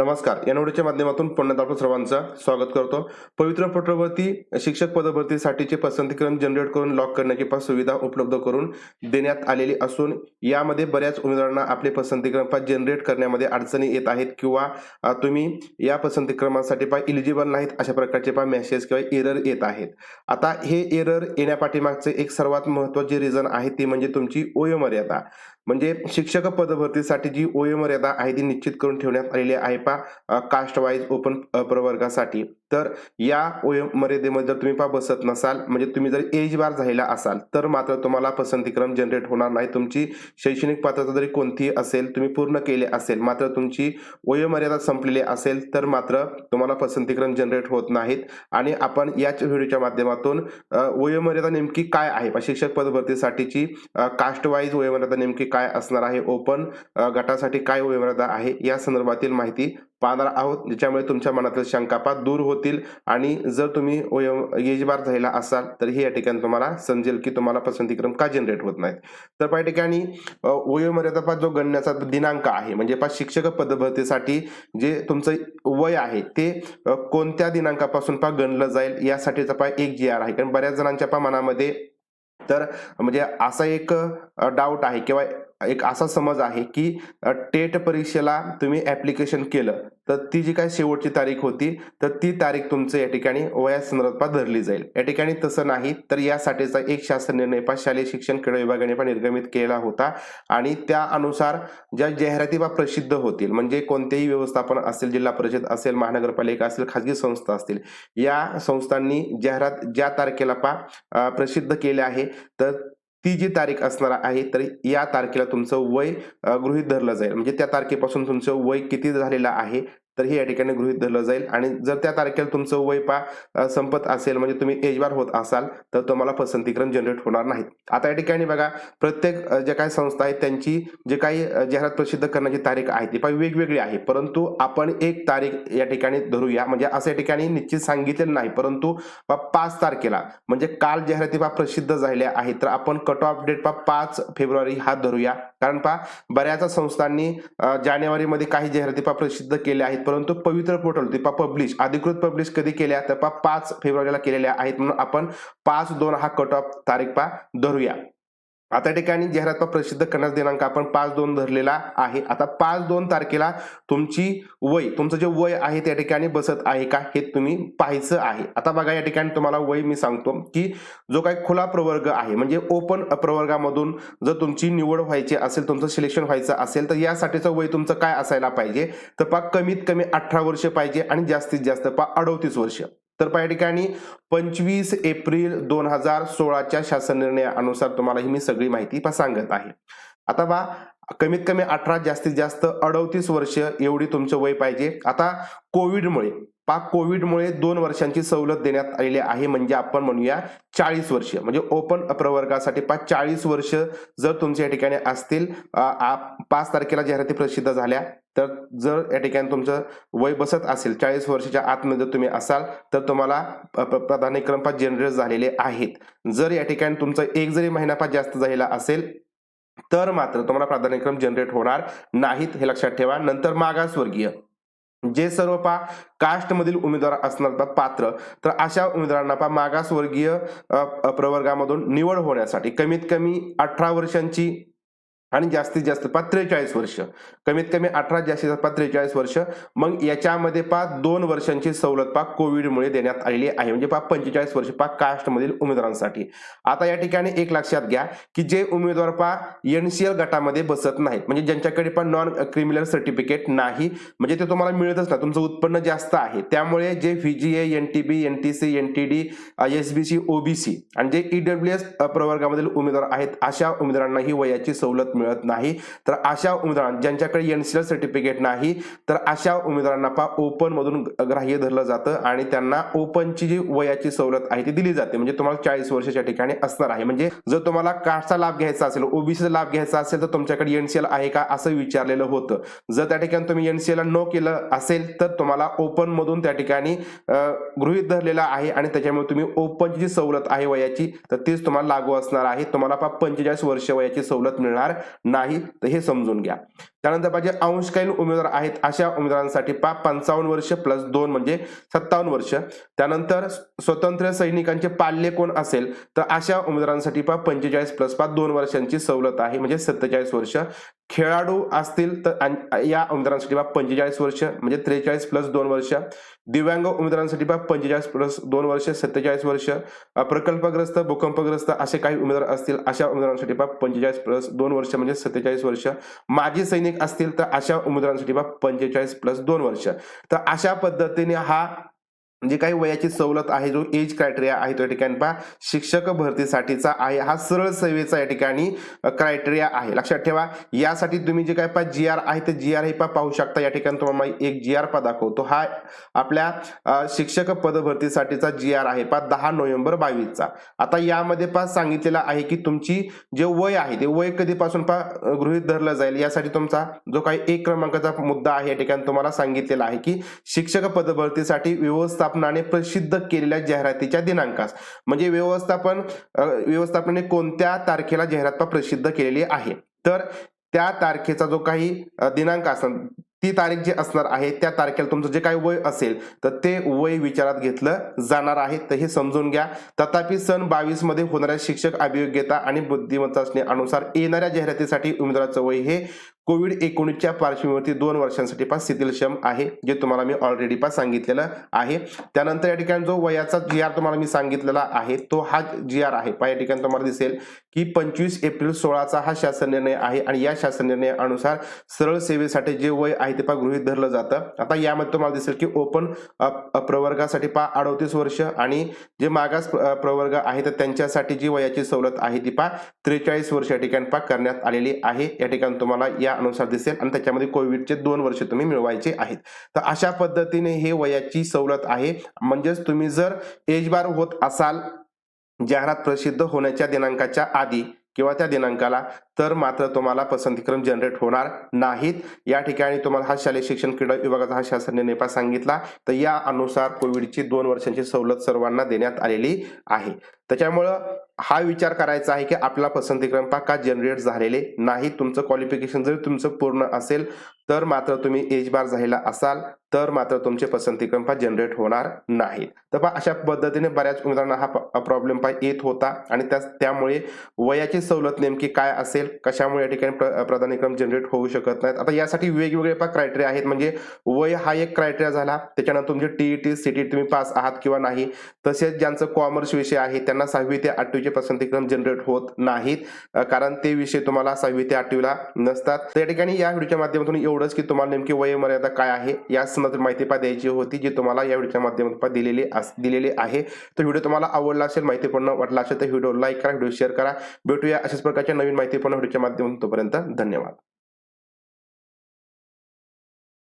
नमस्कार. या नोडीच्या माध्यमातून पुण्यात आपलं सर्वांचं स्वागत करतो. पवित्र पटवर्ती शिक्षक पदभरतीसाठीचे पसंतीक्रम जनरेट करून लॉक करण्याची पास सुविधा उपलब्ध करून देण्यात आलेली असून यामध्ये बऱ्याच उमेदवारांना आपले पसंतीक्रम पास जनरेट करण्यामध्ये अडचणी येत आहेत किंवा तुम्ही या पसंतीक्रमासाठी पा इलिजिबल नाहीत अशा प्रकारचे पा मेसेज किंवा एरर येत आहेत. आता हे एरर येण्यापाठीमागचे एक सर्वात महत्त्वाचे रिझन आहे ती म्हणजे तुमची वयोमर्यादा. म्हणजे शिक्षक पदभरतीसाठी जी वयोमर्यादा आहे ती निश्चित करून ठेवण्यात आलेली आहे पा कास्ट वाईज ओपन प्रवर्गासाठी. तर या वयोमर्यादेमध्ये जर तुम्ही पा बसत नसाल म्हणजे तुम्ही जर एज बार झालेला असाल तर मात्र तुम्हाला पसंतीक्रम जनरेट होणार नाही. तुमची शैक्षणिक पात्रता जरी कोणतीही असेल तुम्ही पूर्ण केले असेल मात्र तुमची वयोमर्यादा संपलेली असेल तर मात्र तुम्हाला पसंतीक्रम जनरेट होत नाहीत. आणि आपण याच व्हिडिओच्या माध्यमातून वयोमर्यादा नेमकी काय आहे? शिक्षक पदभरतीसाठीची कास्टवाईज वयोमर्यादा नेमकी काय असणार आहे? ओपन गटासाठी काय वयोमर्यादा आहे? या संदर्भातील माहिती पाहणार आहोत ज्याच्यामुळे तुमच्या मनातील शंकापा दूर होतील. आणि जर तुम्ही वयो एजबार झालेला असाल तर हे या ठिकाणी तुम्हाला समजेल की तुम्हाला पसंतीक्रम का जनरेट होत नाहीत. तर पा ठिकाणी वयोमर्यादापात जो गणण्याचा दिनांक आहे म्हणजे पा शिक्षक पदभरतीसाठी जे तुमचं वय आहे ते कोणत्या दिनांकापासून पा गणलं जाईल यासाठीचा पा एक जी आर आहे. कारण बऱ्याच जणांच्या पा मनामध्ये तर म्हणजे असा एक डाऊट आहे किंवा एक असा समज आहे की टेट परीक्षेला तुम्ही ऍप्लिकेशन केलं तर ती जी काय शेवटची तारीख होती तर ती तारीख तुमचं या ठिकाणी वया संदर्भात धरली जाईल. या ठिकाणी तसं नाही तर यासाठीचा एक शासन निर्णय पा शालेय शिक्षण क्रीडा विभागाने पण निर्गमित केला होता. आणि त्या अनुसार ज्या जाहिराती बा प्रसिद्ध होतील म्हणजे कोणतेही व्यवस्थापन असेल जिल्हा परिषद असेल महानगरपालिका असेल खाजगी संस्था असतील या संस्थांनी जाहिरात ज्या तारखेला पा प्रसिद्ध केले आहे तर ती जी तारीख असणार आहे तर या तारखेला तुमचं वय गृहित गृहीत धरलं जाईल. म्हणजे त्या तारखेपासून तुमचं वय किती झालेलं आहे तर हे या ठिकाणी गृहित धरलं जाईल. आणि जर त्या तारखेला तुमचं वय पा संपत असेल म्हणजे तुम्ही एजवार होत असाल तर तुम्हाला पसंतीकरण जनरेट होणार नाहीत. आता या ठिकाणी बघा प्रत्येक ज्या काही संस्था आहेत त्यांची जे काही जाहिरात प्रसिद्ध करण्याची तारीख आहे ती पा वेगवेगळी आहे. परंतु आपण एक तारीख या ठिकाणी धरूया. म्हणजे असं या ठिकाणी निश्चित सांगितलेलं नाही. परंतु पाच तारखेला म्हणजे काल जाहिराती प्रसिद्ध झाल्या आहेत तर आपण कट ऑफ डेट पाच फेब्रुवारी हा धरूया. कारण पहा बऱ्याच संस्थांनी जानेवारीमध्ये काही जाहिराती पा प्रसिद्ध केल्या आहेत परंतु पवित्र पोर्टल ते पा पब्लिश अधिकृत पब्लिश कधी केल्या? तर पा पाच फेब्रुवारीला केलेल्या आहेत. म्हणून आपण पाच दोन हा कट ऑफ तारीख पा धरूया. आता या ठिकाणी जाहिरात पा प्रसिद्ध करण्याचा दिनांक आपण पाच दोन धरलेला आहे. आता पाच दोन तारखेला तुमची वय तुमचं जे वय आहे त्या ठिकाणी बसत आहे का हे तुम्ही पाहायचं आहे. आता बघा या ठिकाणी तुम्हाला वय मी सांगतो की जो काही खुला प्रवर्ग आहे म्हणजे ओपन प्रवर्गामधून जर तुमची निवड व्हायची असेल तुमचं सिलेक्शन व्हायचं असेल तर यासाठीचं वय तुमचं काय असायला पाहिजे? तर पा कमीत कमी अठरा वर्ष पाहिजे आणि जास्तीत जास्त पा अडोतीस वर्ष. तर पा या ठिकाणी पंचवीस एप्रिल दोन हजार सोळाच्या शासन निर्णयानुसार तुम्हाला ही मी सगळी माहिती सांगत आहे. आता बा कमीत कमी अठरा जास्तीत जास्त अडतीस वर्ष एवढी तुमचं वय पाहिजे. आता कोविडमुळे पा कोविडमुळे दोन वर्षांची सवलत देण्यात आलेली आहे म्हणजे आपण म्हणूया चाळीस वर्ष. म्हणजे ओपन प्रवर्गासाठी पाच चाळीस वर्ष जर तुमच्या या ठिकाणी असतील आ- पाच तारखेला जाहिराती प्रसिद्ध झाल्या तर जर या ठिकाणी तुमचं वय बसत असेल चाळीस वर्षाच्या आतमध्ये जर तुम्ही असाल तर तुम्हाला प- प्राधान्यक्रम पाच जनरेट झालेले आहेत. जर या ठिकाणी तुमचा एक जरी महिना पाच जास्त झालेला असेल तर मात्र तुम्हाला प्राधान्यक्रम जनरेट होणार नाहीत हे लक्षात ठेवा. नंतर मागासवर्गीय जे सर्व पा कास्टमधील उमेदवार असणार पात्र. तर अशा उमेदवारांना पा मागासवर्गीय प्रवर्गामधून निवड होण्यासाठी कमीत कमी अठरा वर्षांची आणि जास्तीत जास्त पा त्रेचाळीस वर्ष. कमीत कमी अठरा जास्तीत जास्त त्रेचाळीस वर्ष. मग याच्यामध्ये पा दोन वर्षांची सवलत पा कोविडमुळे देण्यात आलेली आहे. म्हणजे पा पंचेचाळीस वर्ष पा कास्टमधील उमेदवारांसाठी. आता या ठिकाणी एक लक्षात घ्या की जे उमेदवार पा एनसीएल गटामध्ये बसत नाहीत. म्हणजे ज्यांच्याकडे पण नॉन क्रिमिनल सर्टिफिकेट नाही म्हणजे ते तुम्हाला मिळतच नाही. तुमचं उत्पन्न जास्त आहे. त्यामुळे जे VJA N T B N T C N T D S B C OBC आणि जे ईडब्ल्यू एस प्रवर्गामधील उमेदवार आहेत अशा उमेदवारांना ही वयाची सवलत मिळत नाही. तर अशा उमेदवारांना ज्यांच्याकडे एन सी एल सर्टिफिकेट नाही तर अशा उमेदवारांना पा ओपन मधून ग्राह्य धरलं जातं आणि त्यांना ओपनची जी वयाची सवलत आहे ती दिली जाते. म्हणजे तुम्हाला चाळीस वर्षाच्या ठिकाणी असणार आहे. म्हणजे जर तुम्हाला कास्टचा लाभ घ्यायचा असेल ओबीसीचा लाभ घ्यायचा असेल तर तुमच्याकडे एनसीएल आहे का असं विचारलेलं होतं. जर त्या ठिकाणी तुम्ही एनसीएल नो केलं असेल तर तुम्हाला ओपन मधून त्या ठिकाणी गृहित गृहीत धरलेला आहे आणि त्याच्यामुळे तुम्ही ओपनची जी सवलत आहे वयाची तर तीच तुम्हाला लागू असणार आहे. तुम्हाला पंचेचाळीस वर्ष वयाची सवलत मिळणार. नाही तर हे समजून घ्या. त्यानंतर पाहिजे अंशकालीन उमेदवार आहेत अशा उमेदवारांसाठी पा पंचावन्न वर्ष प्लस दोन म्हणजे सत्तावन्न वर्ष. त्यानंतर स्वतंत्र सैनिकांचे पाल्य कोण असेल? तर अशा उमेदवारांसाठी पा पंचेचाळीस प्लस पा दोन वर्षांची सवलत आहे म्हणजे सत्तेचाळीस वर्ष. खेळाडू असतील तर या उमेदवारांसाठी पा पंचेचाळीस वर्ष म्हणजे त्रेचाळीस प्लस दोन वर्ष. दिव्यांग उमेदवारांसाठी पा पंचेचाळीस प्लस दोन वर्ष सत्तेचाळीस वर्ष. प्रकल्पग्रस्त भूकंपग्रस्त असे काही उमेदवार असतील अशा उमेदवारांसाठी पा पंचेचाळीस प्लस दोन वर्ष म्हणजे सत्तेचाळीस वर्ष. माजी सैनिक असतील तर अशा उमेदवारांसाठी बा पंचेचाळीस प्लस दोन वर्ष. तर अशा पद्धतीने हा म्हणजे काही वयाची सवलत आहे जो एज क्रायटेरिया आहे तो या ठिकाणी पहा शिक्षक भरतीसाठीचा आहे हा सरळ सेवेचा या ठिकाणी क्रायटेरिया आहे. लक्षात ठेवा यासाठी तुम्ही जे काय पा जी आर आहे ते जी आर हे पाहू शकता या ठिकाणी तुम्हाला एक जी आर पा दाखवतो. हा आपल्या शिक्षक पद भरतीसाठीचा जी आर आहे पा दहा नोव्हेंबर बावीसचा. आता यामध्ये पहा सांगितलेला आहे की तुमची जे वय आहे ते वय कधीपासून पहा गृहित गृहीत धरलं जाईल. यासाठी तुमचा जो काही एक क्रमांकाचा मुद्दा आहे या ठिकाणी तुम्हाला सांगितलेला आहे की शिक्षक पद भरतीसाठी व्यवस्थापनाने प्रसिद्ध केलेल्या जाहिरातीच्या दिनांकास. म्हणजे व्यवस्थापन व्यवस्थापनाने कोणत्या तारखेला जाहिरात प्रसिद्ध केलेली आहे? तर त्या तारखेचा जो काही दिनांक असणार ती तारीख जी असणार आहे त्या तारखेला तुमचं जे काही वय असेल तर ते वय विचारात घेतलं जाणार आहे. तर हे समजून घ्या. तथापि सन बावीसमध्ये होणाऱ्या शिक्षक अभियोग्यता आणि बुद्धिमत्ता अनुसार येणाऱ्या जाहिरातीसाठी उमेदवाराचं वय हे कोविड एकोणीसच्या पार्श्वभूमीवरती दोन वर्षांसाठी पास शिथिलक्षम आहे जे तुम्हाला मी ऑलरेडी पास सांगितलेलं आहे. त्यानंतर या ठिकाणी जो वयाचा जी आर तुम्हाला मी सांगितलेला आहे तो हा जी आर आहे. पहा या ठिकाणी तुम्हाला दिसेल की पंचवीस एप्रिल सोळाचा हा शासन निर्णय आहे आणि या शासन निर्णयानुसार सरळ सेवेसाठी जे वय आहे ते पा गृहित धरलं जातं. आता यामध्ये तुम्हाला दिसेल की ओपन प्रवर्गासाठी पा अडतीस वर्ष आणि जे मागास प्रवर्ग आहे तर त्यांच्यासाठी जी वयाची सवलत आहे ती पा त्रेचाळीस वर्ष या ठिकाणी पा करण्यात आलेली आहे. या ठिकाणी तुम्हाला या अनुसार दिसेल आणि त्याच्यामध्ये कोविडचे दोन वर्ष तुम्ही मिळवायचे आहेत. तर अशा पद्धतीने हे वयाची सवलत आहे. म्हणजेच तुम्ही जर एज बार होत असाल जाहिरात प्रसिद्ध होण्याच्या दिनांकाच्या आधी किंवा त्या दिनांकाला तर मात्र तुम्हाला पसंतीक्रम जनरेट होणार नाहीत. या ठिकाणी तुम्हाला हा शालेय शिक्षण क्रीडा विभागाचा हा शासन निर्णय सांगितला. तर या अनुसार कोविडची दोन वर्षांची सवलत सर्वांना देण्यात आलेली आहे. त्याच्यामुळं हा विचार करायचा आहे की आपला पसंतीक्रम का जनरेट झालेले नाही? तुमचं क्वालिफिकेशन जर तुमचं पूर्ण असेल तर मात्र तुम्ही एज बार झालेला असाल तर मात्र तुमचे पसंतीक्रम पा जनरेट होणार नाही तर पहा अशा पद्धतीने बऱ्याच उमेदवारांना हा प्रॉब्लेम पा येत होता. आणि त्या त्यामुळे वयाची सवलत नेमकी काय असेल कशामुळे या ठिकाणी प्र- प्राधान्यक्रम जनरेट होऊ शकत नाहीत? आता यासाठी वेगवेगळे पा क्रायटेरिया आहेत. म्हणजे वय हा एक क्रायटेरिया झाला. त्याच्यानंतर तुमचे सी सीटी तुम्ही पास आहात किंवा नाही. तसेच ज्यांचं कॉमर्स विषय आहे त्यांना सहावी ते आठवीचे पसंतीक्रम जनरेट होत नाहीत. कारण ते विषय तुम्हाला सहावी ते आठवीला नसतात. त्या ठिकाणी या व्हिडिओच्या माध्यमातून एवढंच की तुम्हाला नेमकी वयोमर्यादा काय आहे या संदर्भात माहिती पा द्यायची होती जी तुम्हाला या व्हिडिओच्या माध्यमातून दिलेली अस- दिलेली आहे. तर व्हिडिओ तुम्हाला आवडला असेल माहितीपूर्ण वाटला असेल तर व्हिडिओ लाईक करा व्हिडिओ शेअर करा. भेटूया अशाच प्रकारच्या नवीन माहितीपूर्ण व्हिडिओच्या माध्यमातून तोपर्यंत धन्यवाद.